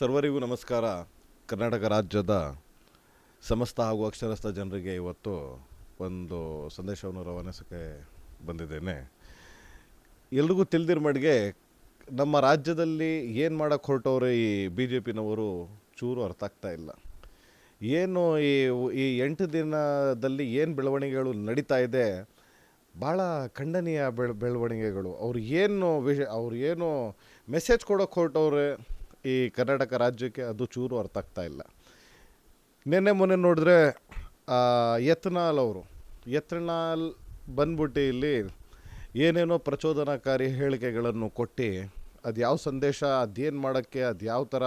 ಸರ್ವರಿಗೂ ನಮಸ್ಕಾರ. ಕರ್ನಾಟಕ ರಾಜ್ಯದ ಸಮಸ್ತ ಹಾಗೂ ಅಕ್ಷರಸ್ಥ ಜನರಿಗೆ ಇವತ್ತು ಒಂದು ಸಂದೇಶವನ್ನು ರವಾನಿಸೋಕ್ಕೆ ಬಂದಿದ್ದೇನೆ. ಎಲ್ರಿಗೂ ತಿಳಿದಿರೋ ಮಟ್ಟಿಗೆ ನಮ್ಮ ರಾಜ್ಯದಲ್ಲಿ ಏನು ಮಾಡೋಕ್ಕೆ ಹೊರಟವ್ರೆ ಈ ಬಿ ಜೆ ಪಿನವರು ಚೂರು ಅರ್ಥ ಆಗ್ತಾ ಇಲ್ಲ. ಏನು ಈ ಈ ಎಂಟು ದಿನದಲ್ಲಿ ಏನು ಬೆಳವಣಿಗೆಗಳು ನಡೀತಾ ಇದೆ ಭಾಳ ಖಂಡನೀಯ ಬೆಳ, ಬೆಳವಣಿಗೆಗಳು. ಅವ್ರು ಏನು ವಿಷ, ಅವ್ರು ಏನು ಮೆಸೇಜ್ ಕೊಡೋಕ್ಕೆ ಹೊರಟವ್ರೆ ಈ ಕರ್ನಾಟಕ ರಾಜ್ಯಕ್ಕೆ ಅದು ಚೂರು ಅರ್ಥ ಆಗ್ತಾ ಇಲ್ಲ. ನಿನ್ನೆ ಮೊನ್ನೆ ನೋಡಿದ್ರೆ ಯತ್ನಾಲ್ ಅವರು ಯತ್ನಾಲ್ ಬಂದ್ಬಿಟ್ಟು ಇಲ್ಲಿ ಏನೇನೋ ಪ್ರಚೋದನಾಕಾರಿ ಹೇಳಿಕೆಗಳನ್ನು ಕೊಟ್ಟು, ಅದು ಯಾವ ಸಂದೇಶ ಅದೇನು ಮಾಡೋಕ್ಕೆ, ಅದು ಯಾವ ಥರ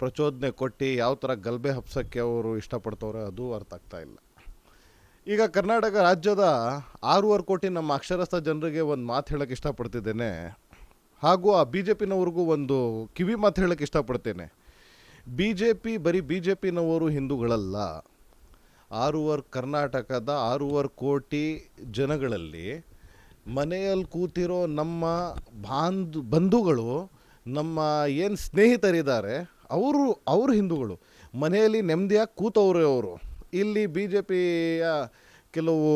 ಪ್ರಚೋದನೆ ಕೊಟ್ಟು, ಯಾವ ಥರ ಗಲಭೆ ಹಬ್ಸೋಕ್ಕೆ ಅವರು ಇಷ್ಟಪಡ್ತವ್ರೆ, ಅದು ಅರ್ಥ ಆಗ್ತಾ ಇಲ್ಲ. ಈಗ ಕರ್ನಾಟಕ ರಾಜ್ಯದ ಆರೂವರೆ ಕೋಟಿ ನಮ್ಮ ಅಕ್ಷರಸ್ಥ ಜನರಿಗೆ ಒಂದು ಮಾತು ಹೇಳೋಕ್ಕೆ ಇಷ್ಟಪಡ್ತಿದ್ದೇನೆ ಹಾಗೂ ಆ ಬಿ ಜೆ ಪಿನವ್ರಿಗೂ ಒಂದು ಕಿವಿ ಮಾತು ಹೇಳೋಕ್ಕೆ ಇಷ್ಟಪಡ್ತೇನೆ. ಬಿ ಜೆ ಪಿ ಬರೀ ಬಿ ಜೆ ಪಿನವರು ಹಿಂದೂಗಳಲ್ಲ. ಆರೂವರೆ ಕರ್ನಾಟಕದ ಆರೂವರೆ ಕೋಟಿ ಜನಗಳಲ್ಲಿ ಮನೆಯಲ್ಲಿ ಕೂತಿರೋ ನಮ್ಮ ಬಾಂಧು, ಬಂಧುಗಳು, ನಮ್ಮ ಏನು ಸ್ನೇಹಿತರಿದ್ದಾರೆ, ಅವರು ಅವರು ಹಿಂದೂಗಳು. ಮನೆಯಲ್ಲಿ ನೆಮ್ಮದಿಯಾಗಿ ಕೂತವ್ರೆ ಅವರು. ಇಲ್ಲಿ ಬಿ ಜೆ ಪಿಯ ಕೆಲವು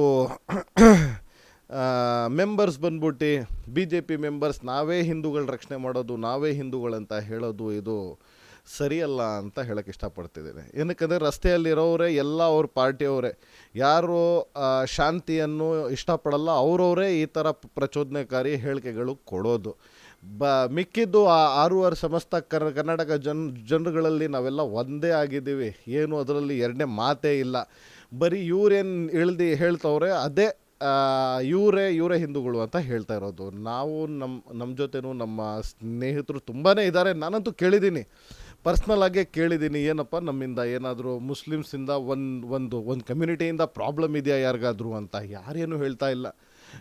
ಮೆಂಬರ್ಸ್ ಬಂದ್ಬಿಟ್ಟು ಬಿ ಜೆ ಪಿ ಮೆಂಬರ್ಸ್ ನಾವೇ ಹಿಂದೂಗಳ ರಕ್ಷಣೆ ಮಾಡೋದು, ನಾವೇ ಹಿಂದೂಗಳಂತ ಹೇಳೋದು ಇದು ಸರಿಯಲ್ಲ ಅಂತ ಹೇಳಕ್ಕೆ ಇಷ್ಟಪಡ್ತಿದ್ದೇನೆ. ಏನಕ್ಕಂದರೆ ರಸ್ತೆಯಲ್ಲಿರೋರೇ, ಎಲ್ಲ ಅವ್ರ ಪಾರ್ಟಿಯವರೇ ಯಾರು ಶಾಂತಿಯನ್ನು ಇಷ್ಟಪಡಲ್ಲ, ಅವರವರೇ ಈ ಥರ ಪ್ರಚೋದನೆಕಾರಿ ಹೇಳಿಕೆಗಳು ಕೊಡೋದು. ಬ, ಮಿಕ್ಕಿದ್ದು ಆ ಆರೂವರೆ ಸಮಸ್ತ ಕರ್, ಕರ್ನಾಟಕ ಜನ್, ಜನರುಗಳಲ್ಲಿ ನಾವೆಲ್ಲ ಒಂದೇ ಆಗಿದ್ದೀವಿ. ಏನು ಅದರಲ್ಲಿ ಎರಡನೇ ಮಾತೇ ಇಲ್ಲ. ಬರೀ ಇವ್ರೇನು ಇಳ್ದು ಹೇಳ್ತವ್ರೆ, ಅದೇ ಇವರೇ ಇವರೇ ಹಿಂದೂಗಳು ಅಂತ ಹೇಳ್ತಾ ಇರೋದು. ನಾವು ನಮ್ಮ ನಮ್ಮ ಜೊತೆನೂ ನಮ್ಮ ಸ್ನೇಹಿತರು ತುಂಬಾ ಇದ್ದಾರೆ. ನಾನಂತೂ ಕೇಳಿದ್ದೀನಿ. ಪರ್ಸ್ನಲ್ ಆಗೇ ಕೇಳಿದ್ದೀನಿ. ಏನಪ್ಪ, ನಮ್ಮಿಂದ ಏನಾದರೂ ಮುಸ್ಲಿಮ್ಸಿಂದ ಒಂದು ಒಂದು ಒಂದು ಕಮ್ಯುನಿಟಿಯಿಂದ ಪ್ರಾಬ್ಲಮ್ ಇದೆಯಾ ಯಾರಿಗಾದರೂ ಅಂತ? ಯಾರೇನು ಹೇಳ್ತಾ ಇಲ್ಲ.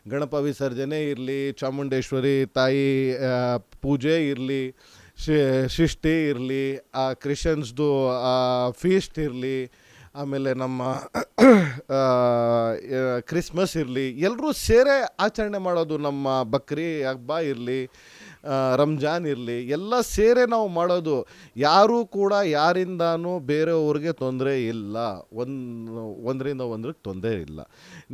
ಗಣಪ ವಿಸರ್ಜನೆ ಇರಲಿ, ಚಾಮುಂಡೇಶ್ವರಿ ತಾಯಿ ಪೂಜೆ ಇರಲಿ ಶಿಷ್ಟಿ ಇರಲಿ, ಆ ಕ್ರಿಶ್ಚಿಯನ್ಸ್ದು ಫೀಸ್ಟ್ ಇರಲಿ ಆಮೇಲೆ ನಮ್ಮ ಕ್ರಿಸ್ಮಸ್ ಇರಲಿ ಎಲ್ಲರೂ ಸೇರೇ ಆಚರಣೆ ಮಾಡೋದು ನಮ್ಮ ಬಕ್ರಿ ಹಬ್ಬ ಇರಲಿ. ರಂಜಾನ್ ಇರಲಿ, ಎಲ್ಲ ಸೇರೆ ನಾವು ಮಾಡೋದು, ಯಾರೂ ಕೂಡ ಯಾರಿಂದನೂ ಬೇರೆಯವ್ರಿಗೆ ತೊಂದರೆ ಇಲ್ಲ. ಒಂದು, ಒಂದರಿಂದ ಒಂದ್ರಿಗೆ ತೊಂದರೆ ಇಲ್ಲ.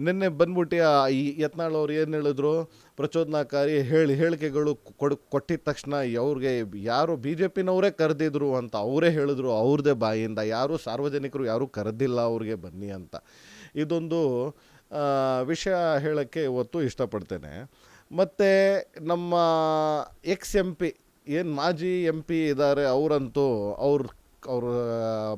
ನಿನ್ನೆ ಬಂದ್ಬಿಟ್ಟು ಈ ಯತ್ನಾಳ್ ಅವ್ರು ಏನು ಹೇಳಿದ್ರು? ಪ್ರಚೋದನಾಕಾರಿ ಹೇಳಿ, ಹೇಳಿಕೆಗಳು ಕೊಡು, ಕೊಟ್ಟಿದ ತಕ್ಷಣ ಅವ್ರಿಗೆ ಯಾರು ಬಿ ಜೆ ಪಿನವರೇ ಕರೆದಿದ್ರು ಅಂತ ಅವರೇ ಹೇಳಿದ್ರು ಅವ್ರದೇ ಬಾಯಿಂದ. ಯಾರೂ ಸಾರ್ವಜನಿಕರು ಯಾರೂ ಕರೆದಿಲ್ಲ ಅವ್ರಿಗೆ ಬನ್ನಿ ಅಂತ. ಇದೊಂದು ವಿಷಯ ಹೇಳೋಕ್ಕೆ ಇವತ್ತು ಇಷ್ಟಪಡ್ತೇನೆ. ಮತ್ತು ನಮ್ಮ ಎಕ್ಸ್ ಎಂ ಪಿ ಏನು ಮಾಜಿ ಎಂ ಪಿ ಇದ್ದಾರೆ ಅವರಂತೂ ಅವ್ರ ಅವ್ರ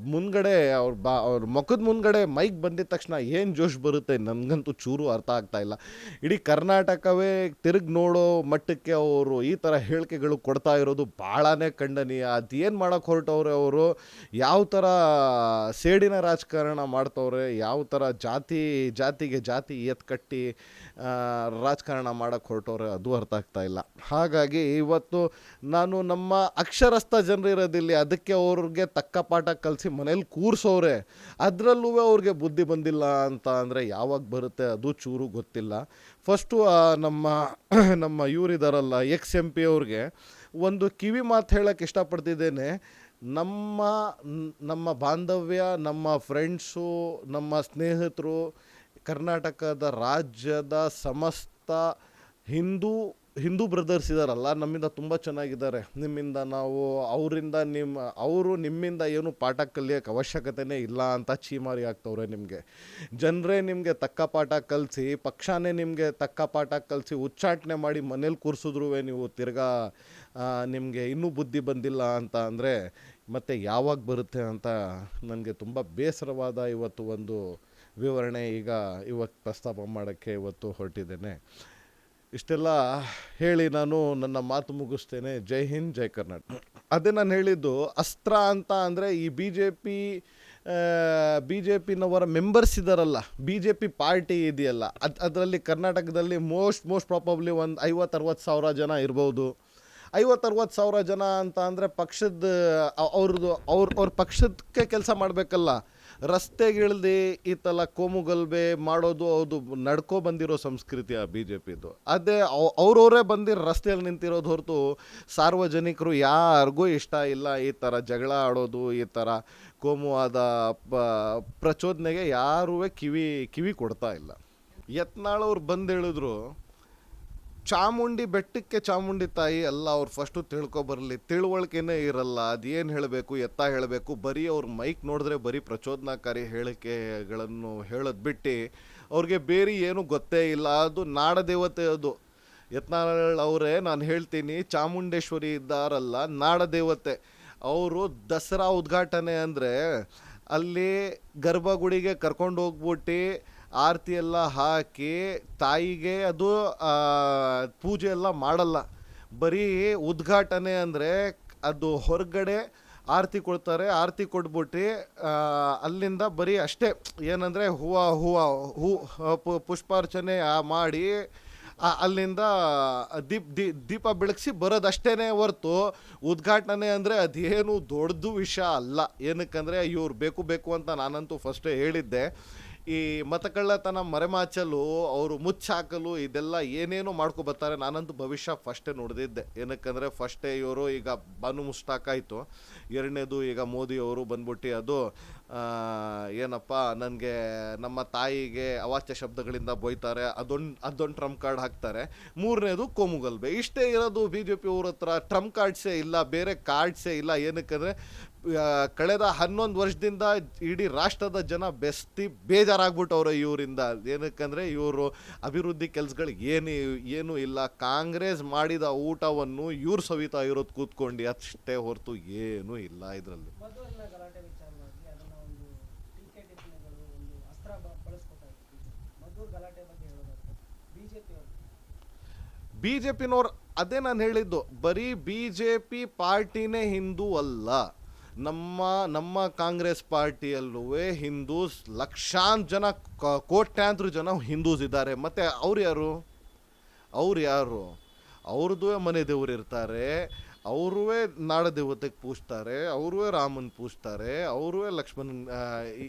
ಮುಂದ್ಗಡೆ ಅವ್ರ ಬಾ ಅವ್ರ ಮುಖದ ಮುಂದ್ಗಡೆ ಮೈಕ್ ಬಂದಿದ ತಕ್ಷಣ ಏನು ಜೋಶ್ ಬರುತ್ತೆ ನನಗಂತೂ ಚೂರು ಅರ್ಥ ಆಗ್ತಾ ಇಲ್ಲ. ಇಡೀ ಕರ್ನಾಟಕವೇ ತಿರುಗಿ ನೋಡೋ ಮಟ್ಟಕ್ಕೆ ಅವರು ಈ ಥರ ಹೇಳಿಕೆಗಳು ಕೊಡ್ತಾ ಇರೋದು ಭಾಳನೇ ಖಂಡನೀಯ. ಏನು ಮಾಡೋಕ್ಕೆ ಹೊರಟವ್ರೆ ಅವರು? ಯಾವ ಥರ ಸೇಡಿನ ರಾಜಕಾರಣ ಮಾಡ್ತವ್ರೆ? ಯಾವ ಥರ ಜಾತಿ ಜಾತಿಗೆ ಜಾತಿ ಎತ್ ಕಟ್ಟಿ ಆ, ರಾಜಕಾರಣ ಮಾಡೋಕ್ಕೆ ಹೊರಟವ್ರೆ, ಅದು ಅರ್ಥ ಆಗ್ತಾ ಇಲ್ಲ. ಹಾಗಾಗಿ ಇವತ್ತು ನಾನು ನಮ್ಮ ಅಕ್ಷರಸ್ಥ ಜನರಿರೋದಿಲ್ಲಿ ಅದಕ್ಕೆ ಅವ್ರಿಗೆ ತಕ್ಕ ಪಾಠ ಕಲಿಸಿ ಮನೇಲಿ ಕೂರಿಸೋರೆ ಅದರಲ್ಲೂ ಅವ್ರಿಗೆ ಬುದ್ಧಿ ಬಂದಿಲ್ಲ ಅಂತ ಅಂದರೆ ಯಾವಾಗ ಬರುತ್ತೆ ಅದು ಚೂರು ಗೊತ್ತಿಲ್ಲ. ಫಸ್ಟು ನಮ್ಮ ನಮ್ಮ ಇವರಿದಾರಲ್ಲ ಎಕ್ಸ್ ಎಂ ಪಿ ಅವ್ರಿಗೆ ಒಂದು ಕಿವಿ ಮಾತು ಹೇಳೋಕ್ಕೆ ಇಷ್ಟಪಡ್ತಿದ್ದೇನೆ. ನಮ್ಮ ನಮ್ಮ ಬಾಂಧವ್ಯ, ನಮ್ಮ ಫ್ರೆಂಡ್ಸು ನಮ್ಮ ಸ್ನೇಹಿತರು ಕರ್ನಾಟಕದ ರಾಜ್ಯದ ಸಮಸ್ತ ಹಿಂದೂ ಹಿಂದೂ ಬ್ರದರ್ಸ್ ಇದ್ದಾರಲ್ಲ ನಮ್ಮಿಂದ ತುಂಬ ಚೆನ್ನಾಗಿದ್ದಾರೆ. ನಿಮ್ಮಿಂದ ನಾವು ಅವರಿಂದ ನಿಮ್ಮ ಅವರು ನಿಮ್ಮಿಂದ ಏನು ಪಾಠ ಕಲಿಯೋಕ್ಕೆ ಅವಶ್ಯಕತೆನೇ ಇಲ್ಲ ಅಂತ ಚೀಮಾರಿ ಆಗ್ತವ್ರೆ ನಿಮಗೆ. ಜನರೇ ನಿಮಗೆ ತಕ್ಕ ಪಾಠ ಕಲಿಸಿ, ಪಕ್ಷನೇ ನಿಮಗೆ ತಕ್ಕ ಪಾಠ ಕಲಿಸಿ ಉಚ್ಚಾಟನೆ ಮಾಡಿ ಮನೇಲಿ ಕೂರಿಸಿದ್ರು ನೀವು ತಿರ್ಗಾ ನಿಮಗೆ ಇನ್ನೂ ಬುದ್ಧಿ ಬಂದಿಲ್ಲ ಅಂತ ಅಂದರೆ ಮತ್ತು ಯಾವಾಗ ಬರುತ್ತೆ ಅಂತ ನನಗೆ ತುಂಬ ಬೇಸರವಾದ ಇವತ್ತು ಒಂದು ವಿವರಣೆ ಈಗ ಇವತ್ತು ಪ್ರಸ್ತಾಪ ಮಾಡೋಕ್ಕೆ ಇವತ್ತು ಹೊರಟಿದ್ದೇನೆ. ಇಷ್ಟೆಲ್ಲ ಹೇಳಿ ನಾನು ನನ್ನ ಮಾತು ಮುಗಿಸ್ತೇನೆ. ಜೈ ಹಿಂದ್, ಜೈ ಕರ್ನಾಟಕ. ಅದೇ ನಾನು ಹೇಳಿದ್ದು ಅಸ್ತ್ರ ಅಂತ ಅಂದರೆ ಈ B J P B J ಪಿನವರ members ಇದ್ದಾರಲ್ಲ ಬಿ ಜೆ ಪಿ ಪಾರ್ಟಿ ಇದೆಯಲ್ಲ, ಅದು, ಅದರಲ್ಲಿ ಕರ್ನಾಟಕದಲ್ಲಿ ಮೋಸ್ಟ್ ಮೋಸ್ಟ್ ಪ್ರಾಬಬ್ಲಿ ಒಂದು ಐವತ್ತು ಅರವತ್ತು ಸಾವಿರ ಜನ ಇರ್ಬೋದು. ಐವತ್ತು ಅರವತ್ತು ಸಾವಿರ ಜನ ಅಂತ ಅಂದರೆ ಪಕ್ಷದ ಅವ್ರದ್ದು, ಅವ್ರ ಅವ್ರ ಪಕ್ಷಕ್ಕೆ ಕೆಲಸ ಮಾಡಬೇಕಲ್ಲ. ರಸ್ತೆಗಿಳ್ದು ಈ ಥರ ಕೋಮುಗಲ್ಬೆ ಮಾಡೋದು ಅದು ನಡ್ಕೊ ಬಂದಿರೋ ಸಂಸ್ಕೃತಿ ಆ ಬಿ ಜೆ ಪಿದು ಅದೇ ಅವ್- ಅವ್ರವರೇ ಬಂದಿರೋ ರಸ್ತೆಯಲ್ಲಿ ನಿಂತಿರೋದು ಹೊರತು ಸಾರ್ವಜನಿಕರು ಯಾರಿಗೂ ಇಷ್ಟ ಇಲ್ಲ ಈ ಥರ ಜಗಳ ಆಡೋದು, ಈ ಥರ ಕೋಮುವಾದ ಪ, ಪ್ರಚೋದನೆಗೆ ಯಾರೂ ಕಿವಿ ಕಿವಿ ಕೊಡ್ತಾ ಇಲ್ಲ. ಯತ್ನಾಳವ್ರು ಬಂದು ಹೇಳಿದ್ರು ಚಾಮುಂಡಿ ಬೆಟ್ಟಕ್ಕೆ ಚಾಮುಂಡಿ ತಾಯಿ ಅಲ್ಲ ಅವ್ರು ಫಸ್ಟು ತಿಳ್ಕೊಬರಲಿ ತಿಳುವಳಿಕೆನೇ ಇರಲ್ಲ. ಅದೇನು ಹೇಳಬೇಕು, ಎತ್ತ ಹೇಳಬೇಕು, ಬರೀ ಅವ್ರ ಮೈಕ್ ನೋಡಿದ್ರೆ ಬರೀ ಪ್ರಚೋದನಾಕಾರಿ ಹೇಳಿಕೆಗಳನ್ನು ಹೇಳೋದು ಬಿಟ್ಟು ಅವ್ರಿಗೆ ಬೇರೆ ಏನು ಗೊತ್ತೇ ಇಲ್ಲ. ಅದು ನಾಡದೇವತೆ ಅದು. ಯತ್ನಾಳ್ ಅವರೇ, ನಾನು ಹೇಳ್ತೀನಿ, ಚಾಮುಂಡೇಶ್ವರಿ ಇದ್ದಾರಲ್ಲ, ನಾಡದೇವತೆ. ಅವರು ದಸರಾ ಉದ್ಘಾಟನೆ ಅಂದರೆ ಅಲ್ಲಿ ಗರ್ಭಗುಡಿಗೆ ಕರ್ಕೊಂಡು ಹೋಗ್ಬಿಟ್ಟು ಆರತಿ ಎಲ್ಲ ಹಾಕಿ ತಾಯಿಗೆ ಅದು ಪೂಜೆ ಎಲ್ಲ ಮಾಡಲ್ಲ. ಬರೀ ಉದ್ಘಾಟನೆ ಅಂದರೆ ಅದು ಹೊರಗಡೆ ಆರತಿ ಕೊಡ್ತಾರೆ. ಆರತಿ ಕೊಟ್ಬಿಟ್ಟು ಅಲ್ಲಿಂದ ಬರೀ ಅಷ್ಟೇ. ಏನಂದರೆ ಹೂವು ಹೂವು, ಹೂ ಪುಷ್ಪಾರ್ಚನೆ ಮಾಡಿ ಅಲ್ಲಿಂದ ದೀಪ್ ದೀಪ ಬೆಳಗಿಸಿ ಬರೋದಷ್ಟೇ ಹೊರತು ಉದ್ಘಾಟನೆ ಅಂದರೆ ಅದೇನು ದೊಡ್ಡದು ವಿಷಯ ಅಲ್ಲ. ಏನಕ್ಕಂದರೆ ಇವ್ರು ಬೇಕು ಬೇಕು ಅಂತ ನಾನಂತೂ ಫಸ್ಟೇ ಹೇಳಿದ್ದೆ. ಈ ಮತಕಳ್ಳತನ ಮರೆಮಾಚಲು, ಅವರು ಮುಚ್ಚಾಕಲು, ಇದೆಲ್ಲ ಏನೇನೋ ಮಾಡ್ಕೊ ಬರ್ತಾರೆ. ನಾನಂತೂ ಭವಿಷ್ಯ ಫಸ್ಟೇ ನೋಡ್ದಿದ್ದೆ. ಏನಕ್ಕಂದರೆ ಫಸ್ಟೇ ಇವರು ಈಗ ಬಾನು ಮುಸ್ಟಾಕ್ ಆಯಿತು. ಎರಡನೇದು ಈಗ ಮೋದಿ ಅವರು ಬಂದ್ಬಿಟ್ಟು ಅದು ಏನಪ್ಪ, ನನಗೆ ನಮ್ಮ ತಾಯಿಗೆ ಅವಾಚ್ಯ ಶಬ್ದಗಳಿಂದ ಬೊಯ್ತಾರೆ ಅದೊಂದು ಅದೊಂದು ಟ್ರಂಪ್ ಕಾರ್ಡ್ ಹಾಕ್ತಾರೆ. ಮೂರನೇದು ಕೋಮುಗಲ್ಬೆ ಇಷ್ಟೇ ಇರೋದು ಬಿ ಜೆ ಪಿ ಅವ್ರ ಹತ್ರ ಕಾರ್ಡ್ಸೇ ಇಲ್ಲ, ಬೇರೆ ಕಾರ್ಡ್ಸೇ ಇಲ್ಲ. ಏನಕ್ಕಂದರೆ ಕಳೆದ ಹನ್ನೊಂದು ವರ್ಷದಿಂದ ಇಡೀ ರಾಷ್ಟ್ರದ ಜನ ಬೆಸ್ತಿ ಬೇಜಾರಾಗ್ಬಿಟ್ಟವ್ರೆ ಇವರಿಂದ. ಏನಕ್ಕಂದರೆ, ಇವರು ಅಭಿವೃದ್ಧಿ ಕೆಲಸಗಳು ಏನು, ಏನೂ ಇಲ್ಲ. ಕಾಂಗ್ರೆಸ್ ಮಾಡಿದ ಊಟವನ್ನು ಇವ್ರು ಸವಿತಾ ಇರೋದು ಕೂತ್ಕೊಂಡು. ಅಷ್ಟೇ ಹೊರತು ಏನೂ ಇಲ್ಲ ಇದರಲ್ಲಿ. ಬಿ ಜೆ ಪಿನವ್ರು ಅದೇ ನಾನು ಹೇಳಿದ್ದು, ಬರೀ ಬಿ ಜೆ ಪಿ ಪಾರ್ಟಿನೇ ಹಿಂದೂ ಅಲ್ಲ. ನಮ್ಮ ನಮ್ಮ ಕಾಂಗ್ರೆಸ್ ಪಾರ್ಟಿಯಲ್ಲೂ ಹಿಂದೂಸ್ ಲಕ್ಷಾಂತರ ಜನ ಕೋಟ್ಯಾಂತರ ಜನ ಹಿಂದೂಸ್ ಇದ್ದಾರೆ. ಮತ್ತು ಅವ್ರು ಯಾರು? ಅವ್ರು ಯಾರು? ಅವ್ರದ್ದು ಮನೆ ದೇವ್ರು ಇರ್ತಾರೆ. ಅವ್ರೂ ನಾಡದೇವತೆಗೆ ಪೂಜ್ತಾರೆ ಅವರೂ ರಾಮನ್ ಪೂಜ್ತಾರೆ ಅವ್ರೂ ಲಕ್ಷ್ಮಣ್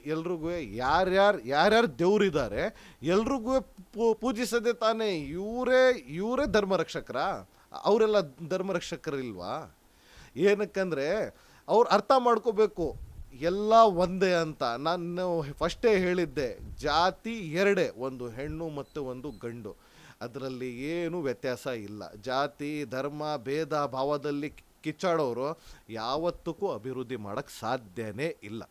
ಎಲ್ರಿಗೂ ಯಾರ್ಯಾರು ಯಾರ್ಯಾರು ದೇವ್ರಿದ್ದಾರೆ ಎಲ್ರಿಗೂ ಪೂ- ಪೂಜಿಸದೆ ತಾನೇ ಇವರೇ ಇವರೇ ಧರ್ಮರಕ್ಷಕರ? ಅವರೆಲ್ಲ ಧರ್ಮರಕ್ಷಕರಿಲ್ವಾ? ಏನಕ್ಕಂದರೆ ಅವ್ರು ಅರ್ಥ ಮಾಡ್ಕೋಬೇಕು, ಎಲ್ಲ ಒಂದೇ ಅಂತ. ನಾನು ಫಸ್ಟೇ ಹೇಳಿದ್ದೆ, ಜಾತಿ ಎರಡೇ, ಒಂದು ಹೆಣ್ಣು ಮತ್ತು ಒಂದು ಗಂಡು. ಅದರಲ್ಲಿ ಏನು ವ್ಯತ್ಯಾಸ ಇಲ್ಲ. ಜಾತಿ ಧರ್ಮ ಭೇದ ಭಾವದಲ್ಲಿ ಕಿಚ್ಚಾಡೋರು ಯಾವತ್ತಕ್ಕೂ ಅಭಿವೃದ್ಧಿ ಮಾಡೋಕ್ಕೆ ಸಾಧ್ಯನೇ ಇಲ್ಲ.